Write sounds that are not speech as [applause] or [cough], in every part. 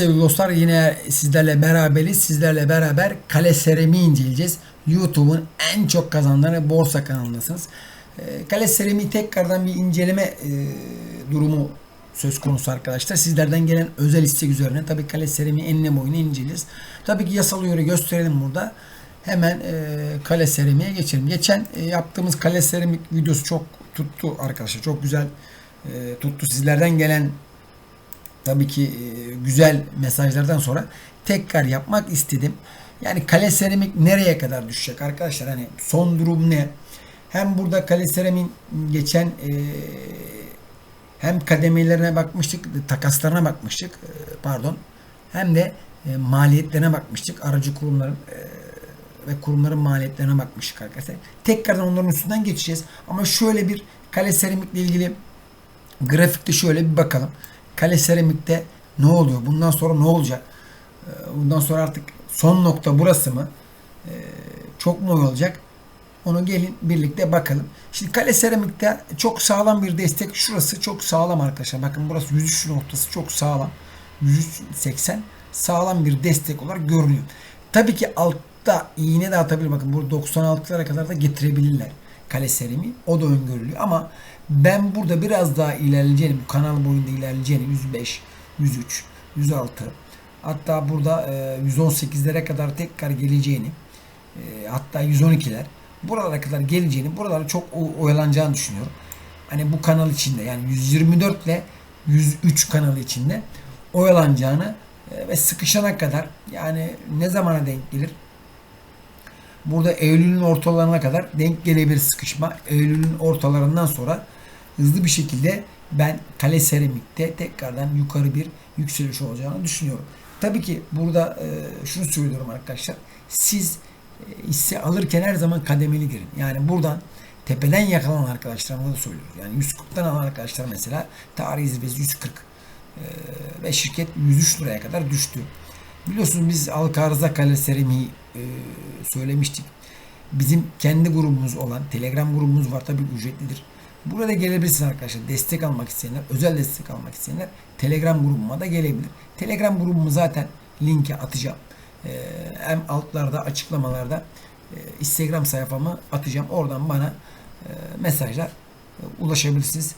sevgili dostlar yine sizlerle beraberiz. Sizlerle beraber kale seramiği inceleyeceğiz. YouTube'un en çok kazananları borsa kanalındasınız. Ee, Kale seramiği tekrardan bir inceleme e, durumu söz konusu arkadaşlar. Sizlerden gelen özel istek üzerine tabii kale seramiği enine boyunu inceleyeceğiz. Tabii ki yasal uyarı gösterelim burada. Hemen e, kale seramiğe geçelim. Geçen e, yaptığımız kale seramik videosu çok tuttu arkadaşlar. Çok güzel tuttu. Sizlerden gelen tabii ki e, güzel mesajlardan sonra tekrar yapmak istedim. Yani kale seramik nereye kadar düşecek arkadaşlar? Hani son durum ne? Hem burada kale seramiğin geçen e, hem kademelerine bakmıştık, takaslarına bakmıştık, e, pardon. Hem de e, maliyetlerine bakmıştık. Aracı kurumların e, ve kurumların maliyetlerine bakmıştık arkadaşlar. Tekrardan onların üstünden geçeceğiz. Ama şöyle bir kale seramikle ilgili grafikte şöyle bir bakalım. Kale seramikte ne oluyor? Bundan sonra ne olacak? Ee, Bundan sonra artık son nokta burası mı? Ee, Çok mu olacak? Onu gelin birlikte bakalım. Şimdi kale seramikte çok sağlam bir destek. Şurası çok sağlam arkadaşlar. Bakın burası 103 noktası çok sağlam. 103.80 sağlam bir destek olarak görünüyor. Tabii ki altta iğne de atabilir. Bakın burada 96'lara kadar da getirebilirler kale serimi. O da öngörülüyor ama ben burada biraz daha ilerleyeceğini, bu kanal boyunda ilerleyeceğini 105, 103, 106 hatta burada e, 118'lere kadar tekrar geleceğini e, hatta 112'ler buralara kadar geleceğini, buralara çok oyalanacağını düşünüyorum. Hani bu kanal içinde yani 124 ile 103 kanalı içinde oyalanacağını e, ve sıkışana kadar yani ne zamana denk gelir? Burada Eylül'ün ortalarına kadar denk gelebilir sıkışma. Eylül'ün ortalarından sonra hızlı bir şekilde ben kale seramikte tekrardan yukarı bir yükseliş olacağını düşünüyorum. Tabii ki burada e, şunu söylüyorum arkadaşlar. Siz e, hisse alırken her zaman kademeli girin. Yani buradan tepeden yakalanan arkadaşlarımıza da söylüyoruz. Yani 140'tan alan arkadaşlar mesela tarihi zirvesi 140 e, ve şirket 103 liraya kadar düştü. Biliyorsunuz biz halka arıza kale seramiği e, söylemiştik. Bizim kendi grubumuz olan Telegram grubumuz var tabii ücretlidir. Burada gelebilirsiniz arkadaşlar. Destek almak isteyenler, özel destek almak isteyenler Telegram grubuma da gelebilir. Telegram grubumu zaten linke atacağım. E, hem altlarda açıklamalarda e, Instagram sayfamı atacağım. Oradan bana e, mesajlar e, ulaşabilirsiniz.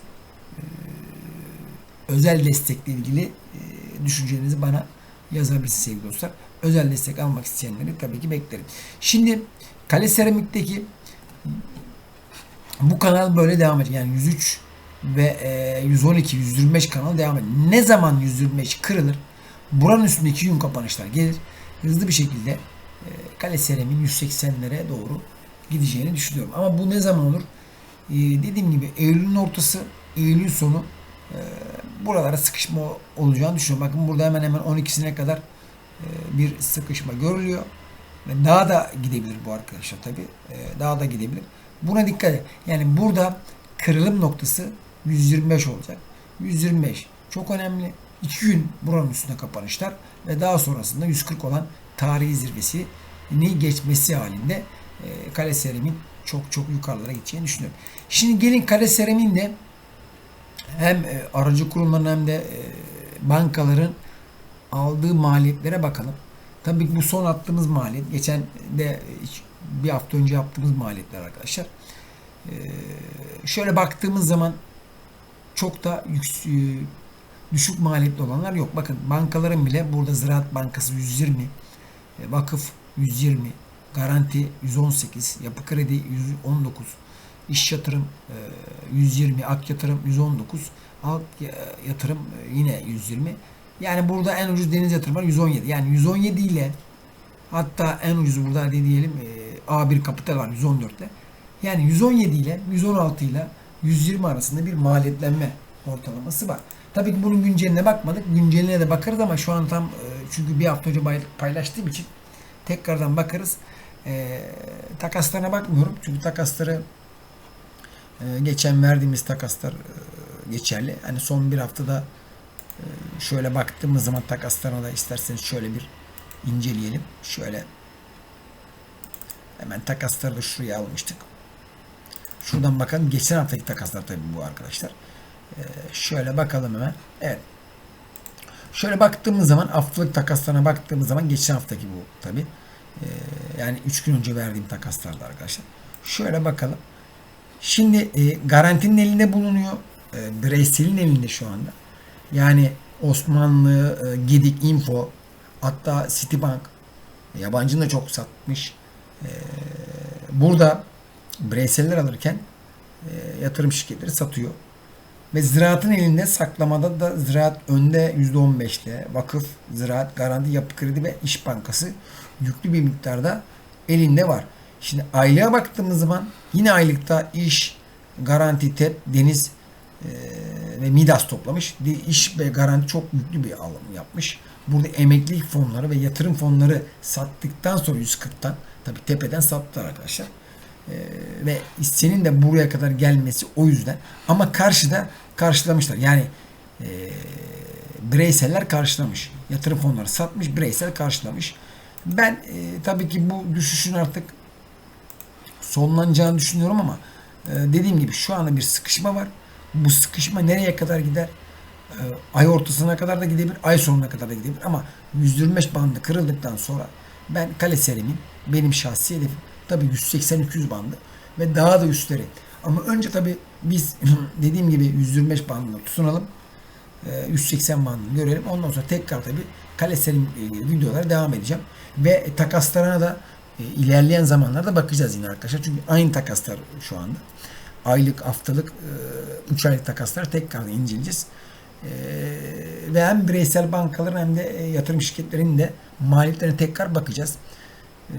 Özel destekle ilgili düşüncelerinizi bana yazabilirsiniz sevgili dostlar. Özel destek almak isteyenleri tabii ki beklerim. Şimdi Kale Seramik'teki bu kanal böyle devam edecek. Yani 103 ve e, 112, 125 kanal devam ediyor. Ne zaman 125 kırılır? Buranın üstündeki yün kapanışlar gelir. Hızlı bir şekilde e, Kale Seramik'in 180'lere doğru gideceğini düşünüyorum. Ama bu ne zaman olur? E, dediğim gibi Eylül'ün ortası, Eylül sonu e, buralara sıkışma olacağını düşünüyorum. Bakın burada hemen hemen 12'sine kadar e, bir sıkışma görülüyor. Ve daha da gidebilir bu arkadaşlar tabi. Daha da gidebilir. Buna dikkat et. Yani burada kırılım noktası 125 olacak. 125 çok önemli. 2 gün buranın üstünde kapanışlar ve daha sonrasında 140 olan tarihi zirvesini geçmesi halinde e, kale serimin çok çok yukarılara gideceğini düşünüyorum. Şimdi gelin kale serimin de hem e, aracı kurumların hem de e, bankaların aldığı maliyetlere bakalım. Tabii ki bu son attığımız maliyet. Geçen de bir hafta önce yaptığımız maliyetler arkadaşlar. E, şöyle baktığımız zaman çok da e, düşük maliyetli olanlar yok. Bakın bankaların bile burada Ziraat Bankası 120, e, Vakıf 120, Garanti 118, Yapı Kredi 119, İş Yatırım e, 120, Ak Yatırım 119, Halk ya- Yatırım e, yine 120. Yani burada en ucuz deniz yatırım var 117. Yani 117 ile hatta en ucuz burada hadi diyelim e, A1 Kapital var 114 ile. Yani 117 ile 116 ile 120 arasında bir maliyetlenme ortalaması var. Tabii ki bunun günceline bakmadık. Günceline de bakarız ama şu an tam e, çünkü bir hafta önce paylaştığım için tekrardan bakarız. E, takaslarına bakmıyorum. Çünkü takasları e, geçen verdiğimiz takaslar e, geçerli. Hani son bir haftada şöyle baktığımız zaman takaslarına da isterseniz şöyle bir inceleyelim. Şöyle hemen takasları da şuraya almıştık. Şuradan bakalım. Geçen haftaki takaslar tabii bu arkadaşlar. Ee, şöyle bakalım hemen. Evet. Şöyle baktığımız zaman haftalık takaslarına baktığımız zaman geçen haftaki bu tabi. yani 3 gün önce verdiğim takaslardı arkadaşlar. Şöyle bakalım. Şimdi e, garantinin elinde bulunuyor. E, bireyselin elinde şu anda. Yani Osmanlı, e, Gedik, Info hatta Citibank yabancının da çok satmış. E, burada bireyseller alırken e, yatırım şirketleri satıyor. Ve ziraatın elinde saklamada da ziraat önde %15'te vakıf, ziraat, garanti, yapı kredi ve iş bankası yüklü bir miktarda elinde var. Şimdi aylığa baktığımız zaman yine aylıkta iş, garanti, TEP, deniz ve Midas toplamış. İş ve garanti çok yüklü bir alım yapmış. Burada emeklilik fonları ve yatırım fonları sattıktan sonra 140'tan tabi tepeden sattılar arkadaşlar. Ee, ve hissenin de buraya kadar gelmesi o yüzden. Ama karşıda karşılamışlar. Yani e, bireyseller karşılamış. Yatırım fonları satmış, bireysel karşılamış. Ben e, tabii ki bu düşüşün artık sonlanacağını düşünüyorum ama e, dediğim gibi şu anda bir sıkışma var. Bu sıkışma nereye kadar gider? E, ay ortasına kadar da gidebilir, ay sonuna kadar da gidebilir ama 125 bandı kırıldıktan sonra ben kale serimin benim şahsi hedefim tabii 180-200 bandı ve daha da üstleri. Ama önce tabii biz [clears throat] dediğim gibi 125 bandına tutunalım. E, 180 bandını görelim. Ondan sonra tekrar tabii kale serim e, videolara devam edeceğim. Ve takaslarına da e, ilerleyen zamanlarda bakacağız yine arkadaşlar. Çünkü aynı takaslar şu anda. Aylık, haftalık, 3 aylık takasları tekrar inceleyeceğiz. E, ve hem bireysel bankaların hem de e, yatırım şirketlerinin de maliyetlerine tekrar bakacağız. E,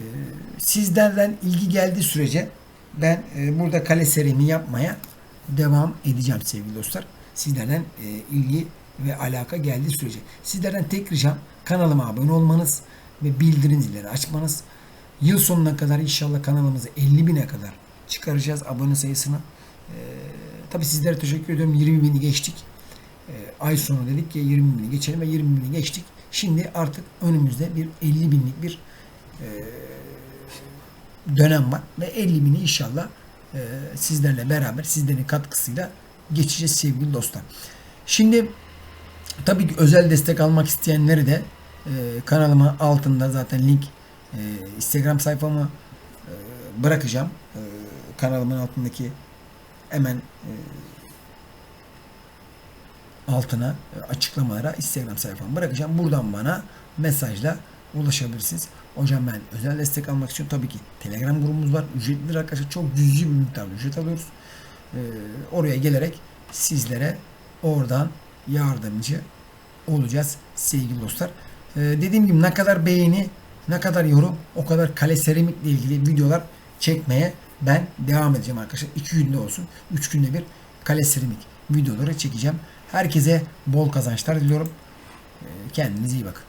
sizlerden ilgi geldiği sürece ben e, burada kale serimi yapmaya devam edeceğim sevgili dostlar. Sizlerden e, ilgi ve alaka geldiği sürece. Sizlerden tek ricam kanalıma abone olmanız ve bildirim zilleri açmanız. Yıl sonuna kadar inşallah kanalımızı 50 bine kadar çıkaracağız abone sayısını. Ee, tabii sizlere teşekkür ediyorum. 20 bini geçtik. Ee, ay sonu dedik ki 20 bini geçelim ve 20 bini geçtik. Şimdi artık önümüzde bir 50 binlik bir e, dönem var ve 50 bini inşallah e, sizlerle beraber sizlerin katkısıyla geçeceğiz sevgili dostlar. Şimdi tabii ki özel destek almak isteyenleri de e, kanalıma altında zaten link e, Instagram sayfamı e, bırakacağım. E, kanalımın altındaki hemen e, altına e, açıklamalara Instagram sayfamı bırakacağım. Buradan bana mesajla ulaşabilirsiniz. Hocam ben özel destek almak için tabii ki Telegram grubumuz var. Ücretlidir arkadaşlar. Çok cüzi bir miktarda ücret alıyoruz. Ee, oraya gelerek sizlere oradan yardımcı olacağız sevgili dostlar. Dediğim gibi ne kadar beğeni, ne kadar yorum, o kadar kale seramikle ilgili videolar çekmeye ben devam edeceğim arkadaşlar. 2 günde olsun, 3 günde bir kale seramik videoları çekeceğim. Herkese bol kazançlar diliyorum. Ee, kendinize iyi bakın.